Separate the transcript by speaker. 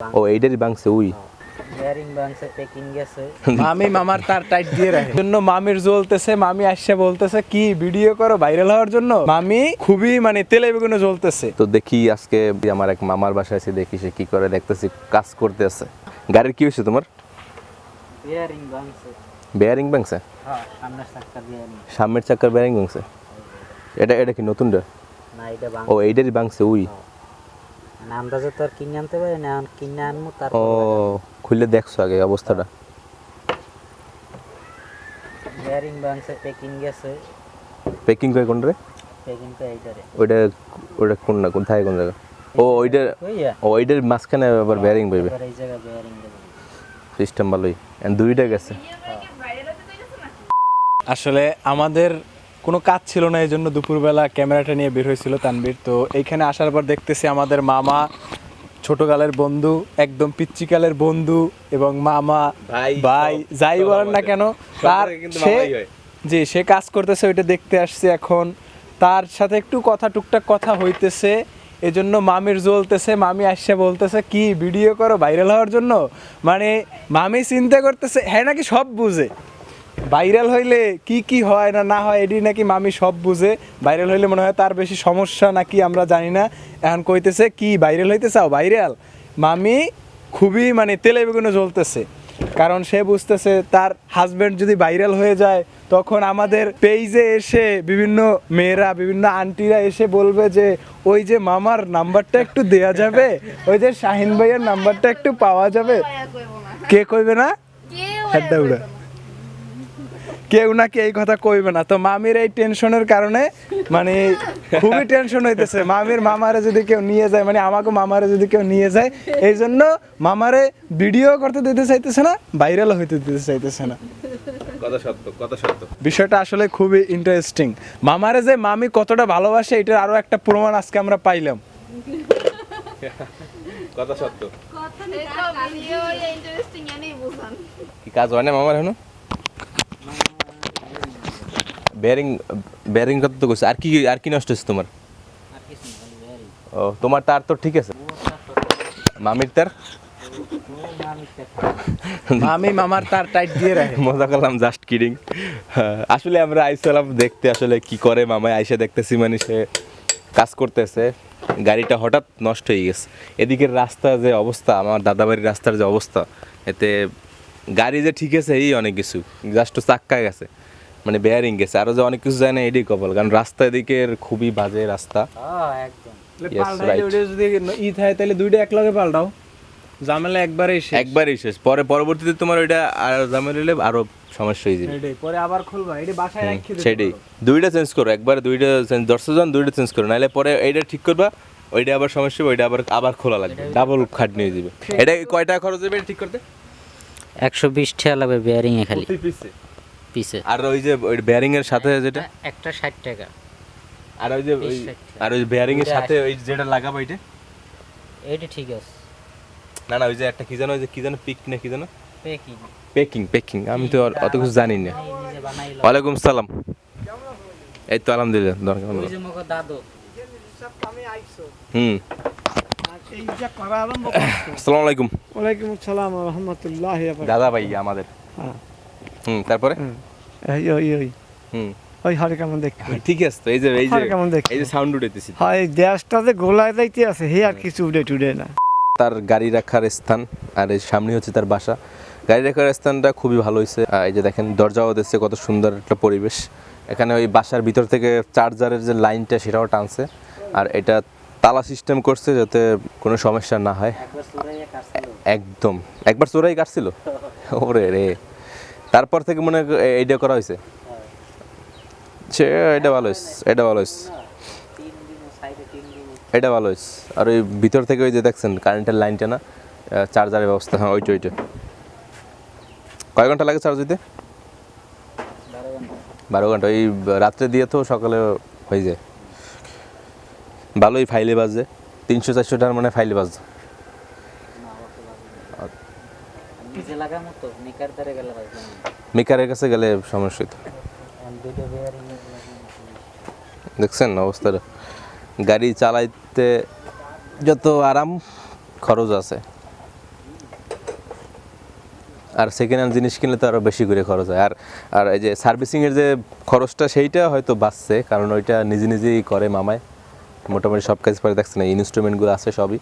Speaker 1: ও এইটারই বাংছে we.
Speaker 2: মামি মামার তার টাইট দিয়ে রাখে। জন্য মামির জ্বলতেছে মামি আসছে বলতেছে কি ভিডিও করো ভাইরাল হওয়ার জন্য? মামি খুবই মানে তেলে বেগুনে জ্বলতেছে।
Speaker 1: তো দেখি আজকে আমার এক মামার বাসায় এসে দেখি সে কি করে দেখতেছি কাজ করতে আছে। গাড়ির কি হয়েছে তোমার?
Speaker 3: বেয়ারিং বাংছে।
Speaker 1: বেয়ারিং
Speaker 3: হ্যাঁ সামনের
Speaker 1: চাকার বেয়ারিং বাংছে? এটা এটা কি নতুনটা?
Speaker 3: না এটা বাং
Speaker 1: ও এইটারই বাংছে উই।
Speaker 3: আন্দাজে তো আর কিনে আনতে পারি না এখন কিনে আনব
Speaker 1: ও
Speaker 3: তারপর
Speaker 1: খুললে দেখছ আগে অবস্থাটা।
Speaker 3: বেয়ারিং বাংছে পেকিং গেছে।
Speaker 1: প্যাকিং করে কোন রে
Speaker 3: পেকিং তো এইটারে।
Speaker 1: ওইটা ওইটা কোন না কোথায় কোন জায়গা? ও ওইটা
Speaker 3: ওইয়া
Speaker 1: ও ওইটার মাঝখানে আবার বেয়ারিং পাইবে।
Speaker 3: এবার এই জায়গায় বেয়ারিং দেবো।
Speaker 1: সিস্টেম ভালোই। And দুইটা গেছে।
Speaker 2: আসলে আমাদের কোনো কাজ ছিল না এই জন্য দুপুরবেলা ক্যামেরাটা নিয়ে বের হয়েছিল তানবীর তো এইখানে আসার পর দেখতেছি আমাদের মামা ছোটকালের বন্ধু একদম পিচ্চিকালের বন্ধু এবং মামা
Speaker 1: ভাই,
Speaker 2: যাই বলেন না কেন তার সে সে কাজ করতেছে ওইটা দেখতে আসছে এখন। তার সাথে একটু কথা টুকটাক কথা হইতেছে এজন্য মামির জ্বলতেছে মামি আসছে বলতেছে কি ভিডিও করো ভাইরাল হওয়ার জন্য? মানে মামি চিন্তা করতেছে হ্যাঁ নাকি সব বুঝে? ভাইরাল হইলে কি কি হয় না না হয় এটি নাকি মামি সব বুঝে। ভাইরাল হইলে মনে হয় তার বেশি সমস্যা নাকি আমরা জানি না। এখন কইতেছে কি ভাইরাল হইতে চাও? ভাইরাল? মামি খুবই মানে তেলে বেগুনে জ্বলতেছে। কারণ সে বুঝতেছে তার হাজবেন্ড যদি ভাইরাল হয়ে যায় তখন আমাদের পেজে এসে বিভিন্ন মেয়েরা বিভিন্ন আন্টিরা এসে বলবে যে ওই যে মামার নাম্বারটা একটু দেয়া যাবে ওই যে শাহিন ভাইয়ের নাম্বারটা একটু পাওয়া যাবে। কে কইবে না? উড়া। কেউ নাকি এই কথা কইবে না। তো মামির এই টেনশনের কারণে মানে খুবই টেনশন হইতেছে। মামির মামারে যদি কেউ নিয়ে যায় মানে আমাকে মামারে যদি কেউ নিয়ে যায় এই জন্য মামারে ভিডিও করতে দিতে চাইতেছে না ভাইরাল হইতে দিতে চাইতেছে না।
Speaker 1: কথা সত্য কথা সত্য।
Speaker 2: বিষয়টা আসলে খুবই ইন্টারেস্টিং মামারে যে মামি কতটা ভালোবাসে এটার আরও একটা প্রমাণ আজকে আমরা পাইলাম।
Speaker 1: কথা সত্য।
Speaker 4: ইন্টারেস্টিং এনেই বুঝান।
Speaker 1: কি কাজ হয় না মামার এখনও? বেয়ারিং বেয়ারিং কত তো করছে আর কি আর কি নষ্ট হচ্ছে তোমার? ও তোমার তার তো ঠিক আছে। মামির তার?
Speaker 2: মামি মামার তার টাইট দিয়ে রাখে।
Speaker 1: মজা করলাম জাস্ট কিডিং আসলে আমরা আইসালাম দেখতে আসলে কি করে মামাই আইসা দেখতেছি মানে সে কাজ করতেছে। গাড়িটা হঠাৎ নষ্ট হয়ে গেছে। এদিকের রাস্তা যে অবস্থা আমার দাদাবাড়ির রাস্তার যে অবস্থা এতে গাড়ি যে ঠিক আছে এই অনেক কিছু। জাস্ট চাক্কা গেছে। মানে বেয়ারিং গেছে। আরও যে অনেক কিছু যায় না এটাই কপাল কারণ রাস্তা এদিকের খুবই বাজে রাস্তা।
Speaker 3: হ্যাঁ একদম।
Speaker 2: যদি ই থাকে তাহলে দুইটা এক লগে পাল্টাও। ঝামেলা একবারেই শেষ।
Speaker 1: একবারই শেষ। পরে পরবর্তীতে তোমার ওইটা আর ঝামেলা হলে আরও সমস্যা হয়ে যাবে।
Speaker 2: পরে আবার খুলবা। এটা বাসায় রেখে
Speaker 1: সেটাই। দুইটা চেঞ্জ করো একবার দুইটা চেঞ্জ দশজন দুইটা চেঞ্জ করো। নাহলে পরে এইটা ঠিক করবা ওইটা আবার সমস্যা হবে ওইটা আবার আবার খোলা লাগবে। ডাবল খাটনি হয়ে যাবে। এটা কয় টাকা খরচ হবে এটা ঠিক করতে?
Speaker 3: একশো বিশ টাকা লাগবে বেয়ারিং এ খালি।
Speaker 1: পিসে
Speaker 3: পিসে
Speaker 1: আর ওই যে ওই বেয়ারিং এর সাথে যেটা?
Speaker 3: একটা ষাট টাকা।
Speaker 1: আর ওই যে ওই। আর ওই বেয়ারিং এর সাথে ওই যেটা লাগাবো ওইটা
Speaker 3: এইটা ঠিক আছে।
Speaker 1: না না ওই যে একটা কি জানো ওই যে কি জানো পিক না কি জানো
Speaker 3: পেকিং
Speaker 1: পেকিং পেকিং আমি তো আর অত কিছু জানি না। ওয়ালাইকুম সালাম। এই তো আলহামদুলিল্লাহ দরকার
Speaker 3: ওই যে মগো দাদু।
Speaker 1: হুম। আসসালামু আলাইকুম।
Speaker 5: ওয়ালাইকুম আসসালাম রহমতুল্লাহ
Speaker 1: দাদা ভাই আমাদের।
Speaker 5: হ্যাঁ।
Speaker 1: হুম তারপরে?
Speaker 5: ওই ওই ওই
Speaker 1: হুম।
Speaker 5: ওই হরে কেমন দেখতে?
Speaker 1: ঠিক আছে তো এই যে এই যে
Speaker 5: কেমন দেখতে?
Speaker 1: এই যে সাউন্ড উঠাইতেছি।
Speaker 5: হয় এই দেশটা যে গোলায় যাইতে আছে হে আর কিছু উড়ে টুড়ে না।
Speaker 1: তার গাড়ি রাখার স্থান আর এই সামনে হচ্ছে তার বাসা। গাড়ি রাখার স্থানটা খুবই ভালো হয়েছে এই যে দেখেন দরজাও দিচ্ছে কত সুন্দর একটা পরিবেশ। এখানে ওই বাসার ভিতর থেকে চার্জারের যে লাইনটা সেটাও টানছে। আর এটা তালা সিস্টেম করছে যাতে কোনো সমস্যা না হয়। একদম। একবার চোরাই কাটছিল? ওরে রে। তারপর থেকে মনে এইটা করা হয়েছে। সে এটা ভালো হয়েছে, এটা ভালো হয়েছে। এটা ভালো হয়েছে। আর ওই ভিতর থেকে ওই যে দেখছেন কারেন্টের লাইনটা না চার্জারের ব্যবস্থা হ্যাঁ ওইটা ওইটা। কয় ঘণ্টা লাগে চার্জ দিতে?
Speaker 3: বারো
Speaker 1: ঘণ্টা। ওই রাত্রে দিয়ে তো সকালে হয়ে যায়। ভালোই ফাইলে বাজে। তিনশো চারশো টাকার মানে ফাইলে বাজে
Speaker 3: নিজে লাগামো তো নিকার দ্বারে গেলে বাজবে না
Speaker 1: মেকারের কাছে গেলে সমস্যা দেখছেন অবস্থাটা গাড়ি চালাইতে যত আরাম খরচ আছে। আর সেকেন্ড হ্যান্ড জিনিস কিনলে তো আরও বেশি করে খরচ হয়। আর আর এই যে সার্ভিসিংয়ের যে খরচটা সেইটা হয়তো বাঁচছে। কারণ ওইটা নিজে নিজেই করে মামায়। মোটামুটি সব কাজ পরে দেখছে না ইনস্ট্রুমেন্টগুলো আছে সবই।